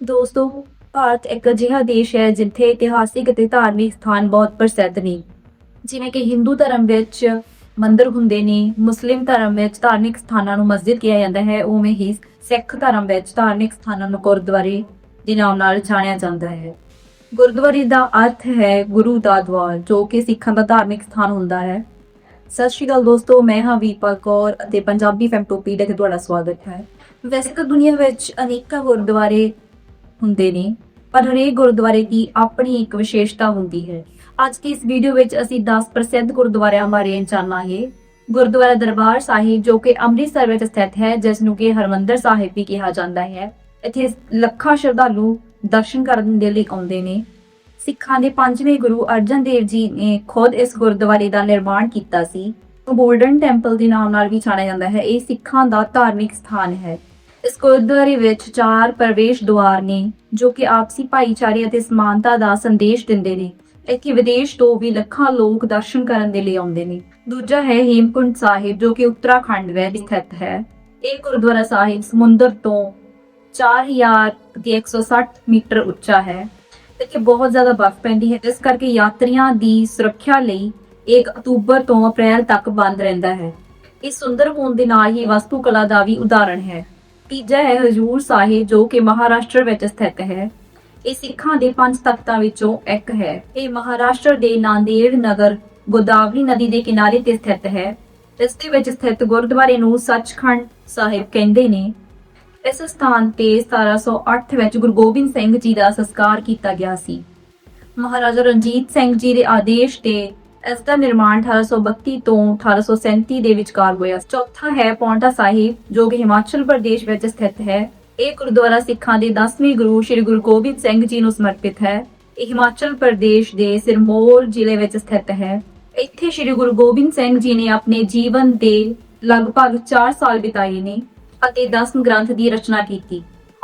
ਦੋਸਤੋ, ਭਾਰਤ ਇੱਕ ਅਜਿਹਾ ਦੇਸ਼ ਹੈ ਜਿੱਥੇ ਇਤਿਹਾਸਿਕ ਅਤੇ ਧਾਰਮਿਕ ਸਥਾਨ ਬਹੁਤ ਪ੍ਰਸਿੱਧ ਨੇ। ਜਿਵੇਂ ਕਿ ਹਿੰਦੂ ਧਰਮ ਵਿੱਚ ਮੰਦਰ ਹੁੰਦੇ ਨੇ, ਮੁਸਲਿਮ ਧਰਮ ਵਿੱਚ ਧਾਰਮਿਕ ਸਥਾਨਾਂ ਨੂੰ ਮਸਜਿਦ ਕਿਹਾ ਜਾਂਦਾ ਹੈ, ਉਵੇਂ ਹੀ ਸਿੱਖ ਧਰਮ ਵਿੱਚ ਧਾਰਮਿਕ ਸਥਾਨਾਂ ਨੂੰ ਗੁਰਦੁਆਰੇ ਦੇ ਨਾਮ ਨਾਲ ਜਾਣਿਆ ਜਾਂਦਾ ਹੈ। ਗੁਰਦੁਆਰੇ ਦਾ ਅਰਥ ਹੈ ਗੁਰੂ ਦਾ ਦਵਾਰ, ਜੋ ਕਿ ਸਿੱਖਾਂ ਦਾ ਧਾਰਮਿਕ ਸਥਾਨ ਹੁੰਦਾ ਹੈ। ਸਤਿ ਸ਼੍ਰੀ ਅਕਾਲ ਦੋਸਤੋ, ਮੈਂ ਹਾਂ ਵੀਰਪਾਲ ਕੌਰ ਅਤੇ ਪੰਜਾਬੀ ਫੈਮਟੋਪੀਡੀਆ ਤੇ ਤੁਹਾਡਾ ਸਵਾਗਤ ਹੈ। ਵੈਸੇ ਤਾਂ ਦੁਨੀਆ ਵਿੱਚ ਅਨੇਕਾਂ ਗੁਰਦੁਆਰੇ ਹੁੰਦੇ ਨੇ, ਪਰ ਹਰੇਕ ਗੁਰਦੁਆਰੇ ਦੀ ਆਪਣੀ ਇੱਕ ਵਿਸ਼ੇਸ਼ਤਾ ਹੁੰਦੀ ਹੈ। ਅੱਜ ਦੀ ਇਸ ਵੀਡੀਓ ਵਿੱਚ ਅਸੀਂ 10 ਪ੍ਰਸਿੱਧ ਗੁਰਦੁਆਰਿਆਂ ਬਾਰੇ ਜਾਣਾਂਗੇ। ਗੁਰਦੁਆਰਾ ਦਰਬਾਰ ਸਾਹਿਬ ਜੋ ਕਿ ਅੰਮ੍ਰਿਤਸਰ ਵਿੱਚ ਸਥਿਤ ਹੈ, ਜਿਸ ਨੂੰ ਕਿ ਹਰਮੰਦਰ ਸਾਹਿਬ ਵੀ ਕਿਹਾ ਜਾਂਦਾ ਹੈ। ਇੱਥੇ ਲੱਖਾਂ ਸ਼ਰਧਾਲੂ ਦਰਸ਼ਨ ਕਰਨ ਦੇ ਲਈ ਆਉਂਦੇ ਨੇ। ਸਿੱਖਾਂ ਦੇ ਪੰਜਵੇਂ ਗੁਰੂ ਅਰਜਨ ਦੇਵ ਜੀ ਨੇ ਖੁਦ ਇਸ ਗੁਰਦੁਆਰੇ ਦਾ ਨਿਰਮਾਣ ਕੀਤਾ ਸੀ। ਗੋਲਡਨ ਟੈਂਪਲ ਦੇ ਨਾਮ ਨਾਲ ਵੀ ਜਾਣਿਆ ਜਾਂਦਾ ਹੈ। ਇਹ ਸਿੱਖਾਂ ਦਾ ਧਾਰਮਿਕ ਸਥਾਨ ਹੈ। ਇਸ ਗੁਰਦੁਆਰੇ ਵਿੱਚ ਚਾਰ ਪ੍ਰਵੇਸ਼ ਦੁਆਰ ਨੇ, ਜੋ ਕਿ ਆਪਸੀ ਭਾਈਚਾਰੇ ਅਤੇ ਸਮਾਨਤਾ ਦਾ ਸੰਦੇਸ਼ ਦਿੰਦੇ ਨੇ। ਇੱਥੇ ਵਿਦੇਸ਼ ਤੋਂ ਵੀ ਲੱਖਾਂ ਲੋਕ ਦਰਸ਼ਨ ਕਰਨ ਦੇ ਲਈ ਆਉਂਦੇ ਨੇ। ਦੂਜਾ ਹੈ ਹੇਮਕੁੰਟ ਸਾਹਿਬ, ਜੋ ਕਿ ਉੱਤਰਾਖੰਡ ਵਿੱਚ ਸਥਿਤ ਹੈ। ਇਹ ਗੁਰਦੁਆਰਾ ਸਾਹਿਬ ਸਮੁੰਦਰ ਤੋਂ 4160 ਮੀਟਰ ਉੱਚਾ ਹੈ। ਇੱਥੇ ਬਹੁਤ ਜ਼ਿਆਦਾ ਬਰਫ਼ ਪੈਂਦੀ ਹੈ, ਇਸ ਕਰਕੇ ਯਾਤਰੀਆਂ ਦੀ ਸੁਰੱਖਿਆ ਲਈ 1 ਅਕਤੂਬਰ ਤੋਂ ਅਪ੍ਰੈਲ ਤੱਕ ਬੰਦ ਰਹਿੰਦਾ ਹੈ। ਇਹ ਸੁੰਦਰ ਹੋਣ ਦੇ ਨਾਲ ਹੀ ਵਸਤੂ ਕਲਾ ਦਾ ਵੀ ਉਦਾਹਰਣ ਹੈ। ਤੀਜਾ ਹੈ ਹਜੂਰ ਸਾਹਿਬ, ਜੋ ਕਿ ਮਹਾਰਾਸ਼ਟਰ ਵਿੱਚ ਸਥਿਤ ਹੈ। ਇਹ ਸਿੱਖਾਂ ਦੇ ਪੰਜ ਤਖਤਾਂ ਵਿੱਚੋਂ ਇੱਕ ਹੈ। ਇਹ ਮਹਾਰਾਸ਼ਟਰ ਦੇ ਨਾਂਦੇੜ ਨਗਰ, ਗੋਦਾਵਰੀ ਨਦੀ ਦੇ ਕਿਨਾਰੇ ਤੇ ਸਥਿਤ ਹੈ। ਇਸ ਦੇ ਵਿੱਚ ਸਥਿਤ ਗੁਰਦੁਆਰੇ ਨੂੰ ਸੱਚਖੰਡ ਸਾਹਿਬ ਕਹਿੰਦੇ ਨੇ। ਇਸ ਸਥਾਨ ਤੇ 1708 ਵਿੱਚ ਗੁਰੂ ਗੋਬਿੰਦ ਸਿੰਘ ਜੀ ਦਾ ਸੰਸਕਾਰ ਕੀਤਾ ਗਿਆ ਸੀ। ਮਹਾਰਾਜਾ ਰਣਜੀਤ ਸਿੰਘ ਜੀ ਦੇ ਆਦੇਸ਼ ਤੇ ਇਸ ਦਾ ਨਿਰਮਾਣ 1832 ਤੋਂ 1837 ਦੇ ਵਿਚਕਾਰ ਹੋਇਆ ਚੌਥਾ ਹੈ ਪੌਂਟਾ ਸਾਹਿਬ, ਜੋ ਕਿ ਹਿਮਾਚਲ ਪ੍ਰਦੇਸ਼ ਵਿੱਚ ਸਥਿਤ ਹੈ। ਇਹ ਗੁਰਦੁਆਰਾ ਸਿੱਖਾਂ ਦੇ 10ਵੇਂ ਗੁਰੂ ਸ੍ਰੀ ਗੁਰੂ ਗੋਬਿੰਦ ਸਿੰਘ ਜੀ ਨੂੰ ਸਮਰਪਿਤ ਹੈ। ਇਹ ਹਿਮਾਚਲ ਪ੍ਰਦੇਸ਼ ਦੇ ਸਿਰਮੌਰ ਜ਼ਿਲ੍ਹੇ ਵਿੱਚ ਸਥਿਤ ਹੈ। ਇੱਥੇ ਸ੍ਰੀ ਗੁਰੂ ਗੋਬਿੰਦ ਸਿੰਘ ਜੀ ਨੇ ਆਪਣੇ ਜੀਵਨ ਦੇ ਲਗਭਗ 4 ਸਾਲ ਬਿਤਾਏ ਨੇ ਅਤੇ 10 ਗ੍ਰੰਥ ਦੀ ਰਚਨਾ ਕੀਤੀ।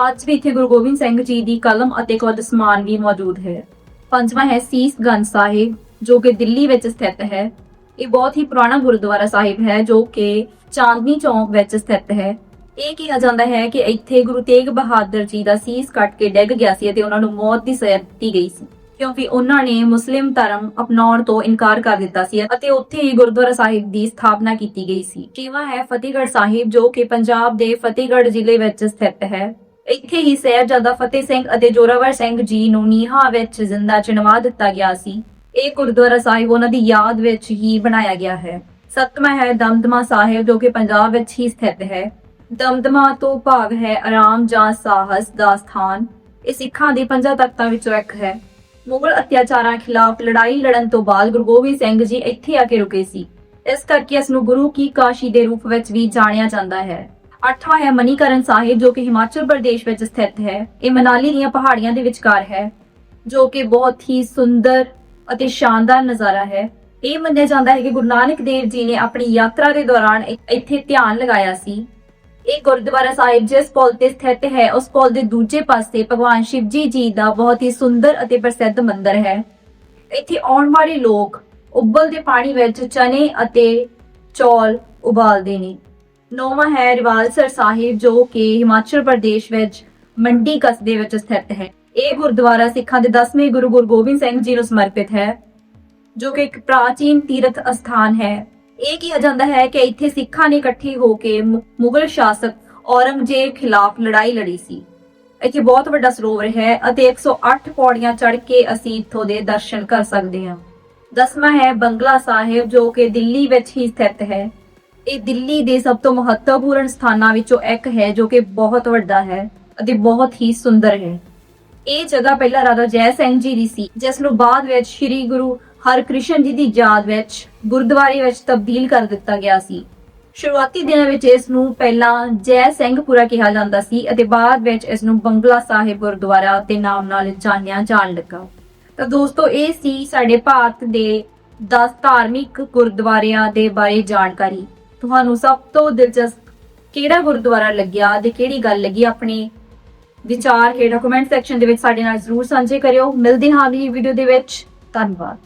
ਅੱਜ ਵੀ ਇੱਥੇ ਗੁਰੂ ਗੋਬਿੰਦ ਸਿੰਘ ਜੀ ਦੀ ਕਲਮ ਅਤੇ ਕੁਝ ਸਮਾਨ ਵੀ ਮੌਜੂਦ ਹੈ। ਪੰਜਵਾਂ ਹੈ ਸੀਸ ਗੰਜ ਸਾਹਿਬ ਜੋ ਕਿ ਦਿੱਲੀ ਵਿੱਚ ਸਥਿਤ ਹੈ। ਇਹ ਬਹੁਤ ਹੀ ਪੁਰਾਣਾ ਗੁਰਦੁਆਰਾ ਸਾਹਿਬ ਹੈ, ਜੋ ਕਿ ਚਾਂਦਨੀ ਚੌਂਕ ਵਿੱਚ ਸਥਿਤ ਹੈ। ਇਹ ਕਿਹਾ ਜਾਂਦਾ ਹੈ ਕਿ ਇੱਥੇ ਗੁਰੂ ਤੇਗ ਬਹਾਦਰ ਜੀ ਦਾ ਸੀਸ ਕੱਟ ਕੇ ਡਿੱਗ ਗਿਆ ਸੀ ਅਤੇ ਉਹਨਾਂ ਨੂੰ ਮੌਤ ਦੀ ਸਜ਼ਾ ਦਿੱਤੀ ਗਈ ਸੀ। ਕਿਉਂਕਿ ਉਹਨਾਂ ਨੇ ਮੁਸਲਿਮ ਧਰਮ ਅਪਣਾਉਣ ਤੋਂ ਇਨਕਾਰ ਕਰ ਦਿੱਤਾ ਸੀ ਅਤੇ ਉੱਥੇ ਹੀ ਗੁਰਦੁਆਰਾ ਸਾਹਿਬ ਦੀ ਸਥਾਪਨਾ ਕੀਤੀ ਗਈ ਸੀ। ਛੇਵਾਂ ਹੈ ਫਤਿਹਗੜ੍ਹ ਸਾਹਿਬ, ਜੋ ਕਿ ਪੰਜਾਬ ਦੇ ਫਤਿਹਗੜ੍ਹ ਜ਼ਿਲ੍ਹੇ ਵਿੱਚ ਸਥਿਤ ਹੈ। ਇੱਥੇ ਹੀ ਸਾਹਿਬਜ਼ਾਦਾ ਫਤਿਹ ਸਿੰਘ ਅਤੇ ਜੋਰਾਵਰ ਸਿੰਘ ਜੀ ਨੂੰ ਨੀਹਾਂ ਵਿੱਚ ਜ਼ਿੰਦਾ ਚਿਣਵਾ ਦਿੱਤਾ ਗਿਆ ਸੀ। ਇਹ ਗੁਰਦੁਆਰਾ ਸਾਹਿਬ ਉਹਨਾਂ ਦੀ ਯਾਦ ਵਿੱਚ ਹੀ ਬਣਾਇਆ ਗਿਆ ਹੈ। ਸੱਤਵਾਂ ਹੈ ਦਮਦਮਾ ਸਾਹਿਬ ਜੋ ਕਿ ਪੰਜਾਬ ਵਿੱਚ ਹੀ ਸਥਿਤ ਹੈ। ਦਮਦਮਾ ਤੋਂ ਭਾਵ ਹੈ ਆਰਾਮ ਜਾਂ ਸਾਹਸ ਦਾ ਸਥਾਨ। ਇਹ ਸਿੱਖਾਂ ਦੇ ਪੰਜਾਂ ਤਖਤਾਂ ਵਿੱਚੋਂ ਇੱਕ ਹੈ। ਮੁਗਲ ਅਤਿਆਚਾਰਾਂ ਖਿਲਾਫ ਲੜਾਈ ਲੜਨ ਤੋਂ ਬਾਅਦ ਗੁਰੂ ਗੋਬਿੰਦ ਸਿੰਘ ਜੀ ਇੱਥੇ ਆ ਕੇ ਰੁਕੇ ਸੀ। ਇਸ ਕਰਕੇ ਇਸ ਨੂੰ ਗੁਰੂ ਕੀ ਕਾਸ਼ੀ ਦੇ ਰੂਪ ਵਿੱਚ ਵੀ ਜਾਣਿਆ ਜਾਂਦਾ ਹੈ। ਅੱਠਵਾਂ ਹੈ ਮਨੀਕਰਨ ਸਾਹਿਬ ਜੋ ਕਿ ਹਿਮਾਚਲ ਪ੍ਰਦੇਸ਼ ਵਿੱਚ ਸਥਿਤ ਹੈ। ਇਹ ਮਨਾਲੀ ਦੀਆਂ ਪਹਾੜੀਆਂ ਦੇ ਵਿਚਕਾਰ ਹੈ, ਜੋ ਕਿ ਬਹੁਤ ਹੀ ਸੁੰਦਰ ਅਤੇ ਸ਼ਾਨਦਾਰ ਨਜ਼ਾਰਾ ਹੈ। ਇਹ ਮੰਨਿਆ ਜਾਂਦਾ ਹੈ ਕਿ ਗੁਰੂ ਨਾਨਕ ਦੇਵ ਜੀ ਨੇ ਆਪਣੀ ਯਾਤਰਾ ਦੇ ਦੌਰਾਨ ਇੱਥੇ ਧਿਆਨ ਲਗਾਇਆ ਸੀ। ਇਹ ਗੁਰਦੁਆਰਾ ਸਾਹਿਬ ਜਿਸ ਪੁਲ ਤੇ ਸਥਿਤ ਹੈ, ਉਸ ਪੁਲ ਦੇ ਦੂਜੇ ਪਾਸੇ ਭਗਵਾਨ ਸ਼ਿਵ ਜੀ ਜੀ ਦਾ ਬਹੁਤ ਹੀ ਸੁੰਦਰ ਅਤੇ ਪ੍ਰਸਿੱਧ ਮੰਦਿਰ ਹੈ। ਇੱਥੇ ਆਉਣ ਵਾਲੇ ਲੋਕ ਉਬਲਦੇ ਪਾਣੀ ਵਿੱਚ ਚਨੇ ਅਤੇ ਚੌਲ ਉਬਾਲਦੇ ਨੇ। ਨੌਵਾਂ ਹੈ ਰਿਵਾਲਸਰ ਸਾਹਿਬ ਜੋ ਕਿ ਹਿਮਾਚਲ ਪ੍ਰਦੇਸ਼ ਵਿੱਚ ਮੰਡੀ ਕਸਬੇ ਵਿੱਚ ਸਥਿਤ ਹੈ। ਇਹ ਗੁਰਦੁਆਰਾ ਸਿੱਖਾਂ ਦੇ 10ਵੇਂ ਗੁਰੂ ਗੁਰੂ ਗੋਬਿੰਦ ਸਿੰਘ ਜੀ ਨੂੰ ਸਮਰਪਿਤ ਹੈ, ਜੋ ਕਿ ਇੱਕ ਪ੍ਰਾਚੀਨ ਤੀਰਥ ਅਸਥਾਨ ਹੈ। ਇਹ ਕਿਹਾ ਜਾਂਦਾ ਹੈ ਕਿ ਇੱਥੇ ਸਿੱਖਾਂ ਨੇ ਇਕੱਠੇ ਹੋ ਕੇ ਮੁਗਲ ਸ਼ਾਸਕ ਔਰੰਗਜ਼ੇਬ ਖਿਲਾਫ ਲੜਾਈ ਲੜੀ ਸੀ। ਇੱਥੇ ਬਹੁਤ ਵੱਡਾ ਸਰੋਵਰ ਹੈ ਅਤੇ 108 ਪੌੜੀਆਂ ਚੜ੍ਹ ਕੇ ਅਸੀਂ ਇੱਥੋਂ ਦੇ ਦਰਸ਼ਨ ਕਰ ਸਕਦੇ ਹਾਂ। ਦਸਵਾਂ ਹੈ ਬੰਗਲਾ ਸਾਹਿਬ, ਜੋ ਕਿ ਦਿੱਲੀ ਵਿੱਚ ਹੀ ਸਥਿਤ ਹੈ। ਇਹ ਦਿੱਲੀ ਦੇ ਸਭ ਤੋਂ ਮਹੱਤਵਪੂਰਨ ਸਥਾਨਾਂ ਵਿੱਚੋਂ ਇੱਕ ਹੈ, ਜੋ ਕਿ ਬਹੁਤ ਵੱਡਾ ਹੈ ਅਤੇ ਬਹੁਤ ਹੀ ਸੁੰਦਰ ਹੈ। ਇਹ ਜਗ੍ਹਾ ਪਹਿਲਾਂ ਰਾਜਾ ਜੈ ਸਿੰਘ ਜੀ ਦੀ ਸੀ, ਜਿਸ ਨੂੰ ਬਾਅਦ ਵਿੱਚ ਸ੍ਰੀ ਗੁਰੂ ਹਰਕ੍ਰਿਸ਼ਨ ਜੀ ਦੀ ਯਾਦ ਵਿੱਚ ਗੁਰਦੁਆਰੇ ਵਿੱਚ ਤਬਦੀਲ ਕਰ ਦਿੱਤਾ ਗਿਆ ਸੀ। ਸ਼ੁਰੂਆਤੀ ਦਿਨਾਂ ਵਿੱਚ ਇਸ ਨੂੰ ਪਹਿਲਾਂ ਜੈ ਸਿੰਘਪੁਰਾ ਕਿਹਾ ਜਾਂਦਾ ਸੀ ਅਤੇ ਬਾਅਦ ਵਿੱਚ ਇਸ ਨੂੰ ਬੰਗਲਾ ਸਾਹਿਬ ਗੁਰਦੁਆਰਾ ਦੇ ਨਾਮ ਨਾਲ ਜਾਣਿਆ ਜਾਣ ਲੱਗਾ। ਤਾਂ ਦੋਸਤੋ, ਇਹ ਸੀ ਸਾਡੇ ਭਾਰਤ ਦੇ 10 ਧਾਰਮਿਕ ਗੁਰਦੁਆਰਿਆਂ ਦੇ ਬਾਰੇ ਜਾਣਕਾਰੀ। ਤੁਹਾਨੂੰ ਸਭ ਤੋਂ ਦਿਲਚਸਪ ਕਿਹੜਾ ਗੁਰਦੁਆਰਾ ਲੱਗਿਆ ਤੇ ਕਿਹੜੀ ਗੱਲ ਲੱਗੀ ਆਪਣੇ ਵਿਚਾਰ ਹੇਠਾਂ ਕਮੈਂਟ ਸੈਕਸ਼ਨ ਦੇ ਵਿੱਚ ਸਾਡੇ ਨਾਲ ਜ਼ਰੂਰ ਸਾਂਝੇ ਕਰਿਓ। ਮਿਲਦੇ ਹਾਂ ਅਗਲੀ ਵੀਡੀਓ ਦੇ ਵਿੱਚ। ਧੰਨਵਾਦ।